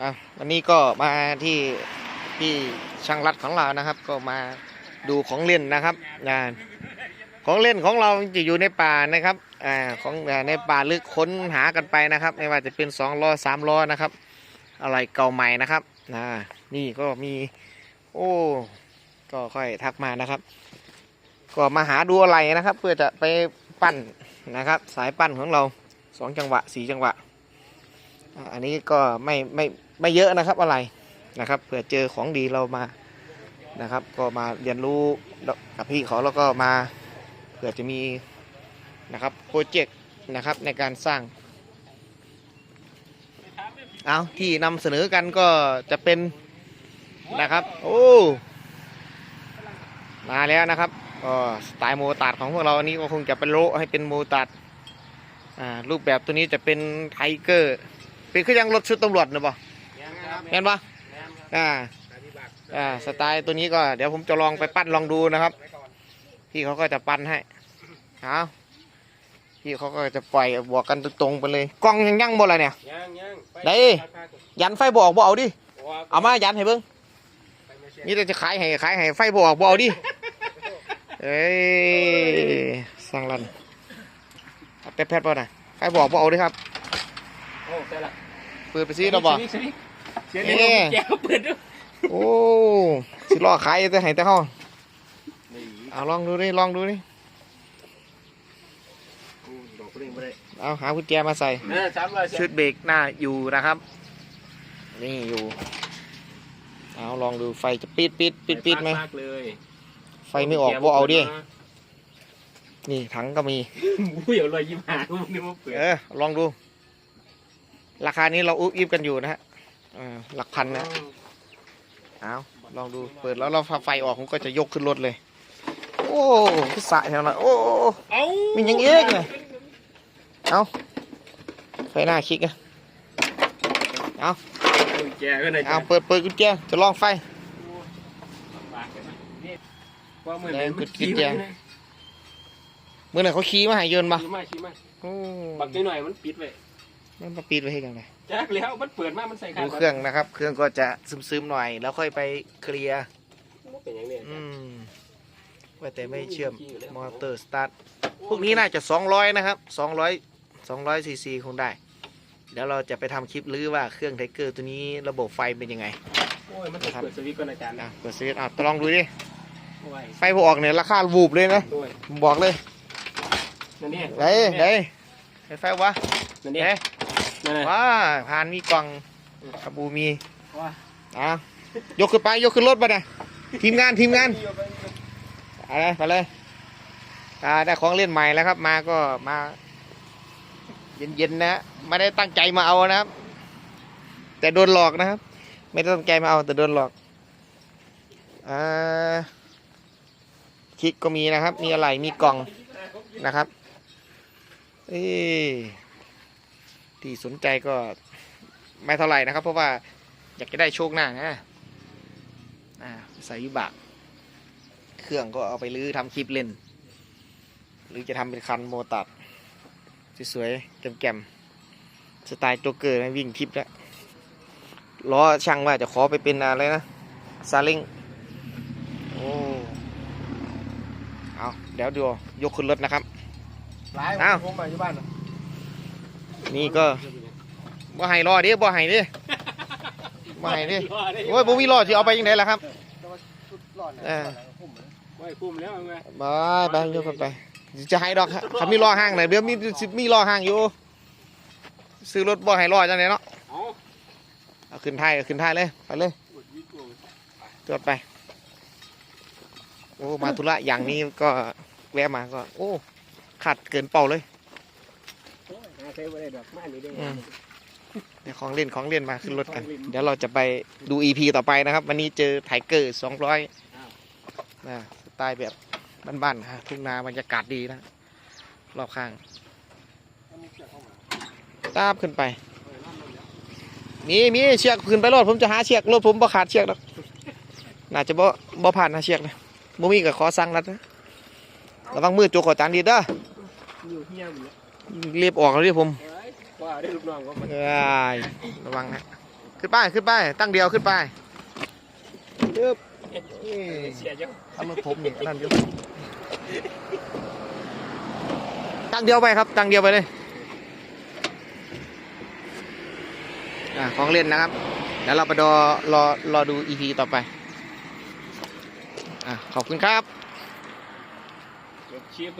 อะวันนี้ก็มาที่ที่ช่างรัดของเรานะครับ ก็มาดูของเล่นนะครับนะของเล่นของเราจะอยู่ในป่านะครับอ่าของในป่าลึกค้นหากันไปนะครับ ไม่ว่าจะเป็นสองล้อสามล้อนะครับ อะไรเก่าใหม่นะครับนะนี่ก็มี โอ้ก็ค่อยทักมานะครับ ก็มาหาดูอะไรนะครับ เพื่อจะไปปั้นนะครับ สายปั้นของเราสองจังหวะสี่จังหวะ อันนี้ก็ไม่ไม่ไม่เยอะนะครับอะไรนะครับเผื่อเจอของดีเรามานะครับ ก็มาเรียนรู้กับพี่เขาแล้วก็มาเผื่อจะมีนะครับโปรเจกต์นะครับในการสร้างเอาที่นำเสนอกันก็จะเป็นนะครับโอ้มาแล้วนะครับก็สไตล์โมตัดของพวกเราอันนี้ก็คงจะเป็นโลให้เป็นโมตัดอ่ารูปแบบตัวนี้จะเป็นไทเกอร์ เป็นคือยังรถชุดตำรวจนะบ่แม่นปะอ่าอ่าสไตล์ตัวนี้ก็เดี๋ยวผมจะลองไปปั้นลองดูนะครับพี่เขาก็จะปั้นให้เอาพี่เขาก็จะปล่อยบวกกันตรงๆไปเลยกล้องยังยั่งบ่อะไรเนี่ยยังยังปได้พักๆยันไฟบออกบ่เอาดิโอ้เอามายันให้เบิ้งไปไม่เชื่อนี่จะขายให้ขายให้ไฟบออกบ่เอาดิเอ้ยสั่งรันเอาแป๊บๆป่ะนะไฟบออกบ่เอาดิครับโอ้แต่ละ เปิดไปซิเราบ่เสียงนี่นี่แก้วเปิดด้วยโอ้สิรอขายแต่ให้แต่ห้องนี่เอาลองดูดิลองดูดิอู้ดอกเปรี้ยงไปเลยเอาหากุญแจมาใส่เออสามร้อยเสียชุดเบรกหน้าอยู่นะครับ นี่อยู่เอาลองดูไฟจะปิดปิดปิดปิดไหมมากเลยไฟไม่ออกบ่เอาดินี่ถังก็มีอุ้ยเอาเลยยิ้มหาพวกนี้มาเปิดเออลองดู ราคานี้เราอุบอิบกันอยู่นะฮะเออหลักพันนะเอาลองดูเปิดแล้วเราไฟออกผมก็จะยกขึ้นรถเลย โอ้คือสะแถวนั้นโอ้เอ้ามีอย่างเอกเลยเอาไฟหน้าคลิกอะเอากุญแจก็ไหนเอาเปิดเปิดกุญแจจะลองไฟว่าเหมือนแดงมันกุญแจเมื่อไหร่เขาขี่มาใหายเยินมาชี้มาชี้มาโอ้บักนิดหน่อยมันปิดไว้ มันมาปิดไว้ให้กันเลยจักแล้วมันเปิดมามันใส่ขาดูเครื่องนะครับ เครื่องก็จะซึมๆหน่อย แล้วค่อยไปเคลียร์เป็นอย่างนี้อืมว่าแต่ไม่เชื่อมมอเตอร์สตาร์ทพวกนี้น่าจะ 200 นะครับ 200 200ซีซีคงได้ เดี๋ยวเราจะไปทำคลิปลื้อว่าเครื่องไทเกอร์ตัวนี้ระบบไฟเป็นยังไงโอ้ยมันจะเปิดสวิตช์ก่อนอาจารย์อะเปิดสวิตช์อะลองดูดิ โอ้ยไฟพอออกเนี่ยราคาวูบเลยนะโอ้ยผมบอกเลยนั่นนี่เฮ้ยเฮ้ยไฟไฟวะนั่นนี่เฮ้ย นั่นนี่ว้าผ่านมีกล่องกระบูมีว่าอะยกขึ้นไปยกขึ้นรถไปนะทีมงานทีมงานอะไรไปเลยอ่าได้ของเล่นใหม่แล้วครับ มาก็มาเย็นๆนะไม่ได้ตั้งใจมาเอานะครับ แต่โดนหลอกนะครับ ไม่ได้ตั้งใจมาเอาแต่โดนหลอกอ่าคลิกก็มีนะครับ มีอะไรมีกล่องนะครับเอ้ ที่สนใจก็ไม่เท่าไหร่นะครับ เพราะว่าอยากจะได้โชคหน้านะอ่าใส่วิบาก เครื่องก็เอาไปลื้อทำคลิปเล่น หรือจะทำเป็นคันโมตัดสวยๆแจ่มๆสไตล์โจ๊กเกอร์นะวิ่งทิปแล้วล้อช่างว่าจะขอไปเป็นอะไรนะซาเล้งโอ้เอาเดี๋ยวดูยกขึ้นรถนะครับหลายอ้าวผมมาอยู่บ้าน น่ะนี่ก็บ่ให้รอเดิบ่ให้เดิบ่ให้เดิโอ้ยบ่มีรอที่เอาไปยังไงล่ะครับเออไม่คุ้มแล้วเอาไงบายไปยกกันไปจะให้ดอกครับเขามีล้อห้างเลยเดี๋ยวมีสิมีล้อห้างอยู่ ซื้อรถบ่ให้ล้อจังไหนเนาะเอาเอาขึ้นท้ายเอาขึ้นท้ายเลยไปเลยอุดวิทย์โอ้ยจอดไป โอ้มาธุระอย่างนี้ก็แวะมาก็ โอ้ขาดเกินเป่าเลยหา ใช้ไว้ได้ดอกมานี่ได้อืมเดี๋ยวของเล่นของเล่นมาขึ้นรถกัน เดี๋ยวเราจะไปดู EP ต่อไปนะครับ วันนี้เจอไทเกอร์สองร้อยนะสไตล์แบบบ้านๆฮะทุ่งนาบรรยากาศดีนะ รอบข้าง ตามขึ้นไป มีมีเชือกขึ้นไปรถผมจะหาเชือกรถผมบ่ขาดเชือกหรอกน่าจะบ่บ่ผ่านหาเชือกนะบ่มีก็ขอสั่งรัดนะระวังมือโจกขอจานดีเด้ออยู่เฮียหมดแล้วเรียบออกแล้วดิผมเฮ้ยว่าได้ลูกน้องก็มาเอ้ยระวังนะขึ้นไปขึ้นไปตั้งเดียวขึ้นไปยึบเสียจังทำมือผมนี่นั่นอยู่ตั้งเดียวไปครับ ตั้งเดียวไปเลยอะของเล่นนะครับ เดี๋ยวเราไปรอรอรอดูอีพีต่อไปอะขอบคุณครับจบเชียบ